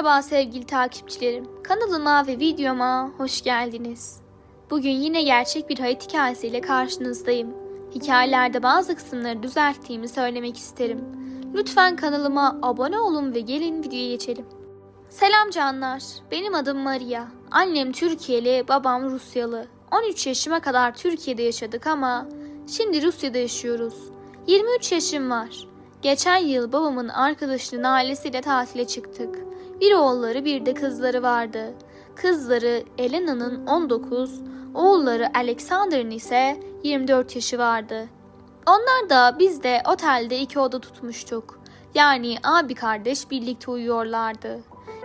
Merhaba sevgili takipçilerim. Kanalıma ve videoma hoş geldiniz. Bugün yine gerçek bir hayat hikayesiyle karşınızdayım. Hikayelerde bazı kısımları düzelttiğimi söylemek isterim. Lütfen kanalıma abone olun ve gelin videoya geçelim. Selam canlar. Benim adım Maria. Annem Türkiye'li, babam Rusyalı. 13 yaşıma kadar Türkiye'de yaşadık ama şimdi Rusya'da yaşıyoruz. 23 yaşım var. Geçen yıl babamın arkadaşının ailesiyle tatile çıktık. Bir oğulları bir de kızları vardı. Kızları Elena'nın 19, oğulları Alexander'ın ise 24 yaşı vardı. Onlar da biz de otelde iki oda tutmuştuk. Yani abi kardeş birlikte uyuyorlardı.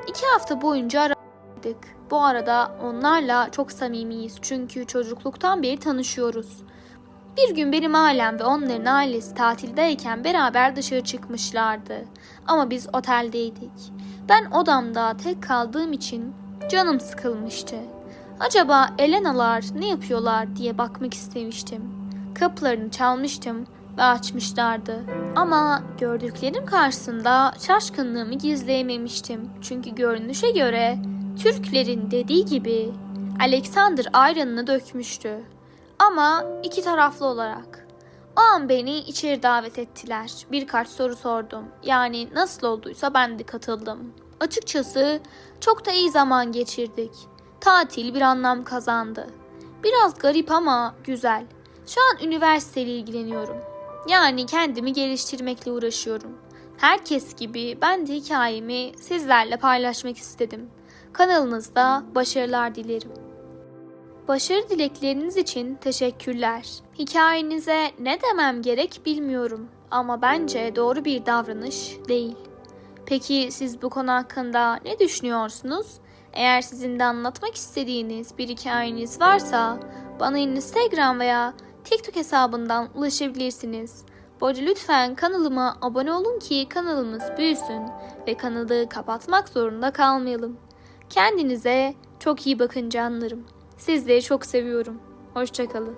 İki hafta boyunca aradık. Bu arada onlarla çok samimiyiz çünkü çocukluktan beri tanışıyoruz. Bir gün benim ailem ve onların ailesi tatildeyken beraber dışarı çıkmışlardı. Ama biz oteldeydik. Ben odamda tek kaldığım için canım sıkılmıştı. Acaba Elenalar ne yapıyorlar diye bakmak istemiştim. Kapılarını çalmıştım ve açmışlardı. Ama gördüklerim karşısında şaşkınlığımı gizleyememiştim. Çünkü görünüşe göre Türklerin dediği gibi Alexander ayranını dökmüştü. Ama iki taraflı olarak. O an beni içeri davet ettiler. Birkaç soru sordum. Yani nasıl olduysa ben de katıldım. Açıkçası çok da iyi zaman geçirdik. Tatil bir anlam kazandı. Biraz garip ama güzel. Şu an üniversiteyle ilgileniyorum. Yani kendimi geliştirmekle uğraşıyorum. Herkes gibi ben de hikayemi sizlerle paylaşmak istedim. Kanalınızda başarılar dilerim. Başarı dilekleriniz için teşekkürler. Hikayenize ne demem gerek bilmiyorum ama bence doğru bir davranış değil. Peki siz bu konu hakkında ne düşünüyorsunuz? Eğer sizin de anlatmak istediğiniz bir hikayeniz varsa bana Instagram veya TikTok hesabından ulaşabilirsiniz. Bu arada lütfen kanalıma abone olun ki kanalımız büyüsün ve kanalı kapatmak zorunda kalmayalım. Kendinize çok iyi bakın canlarım. Sizleri çok seviyorum. Hoşçakalın.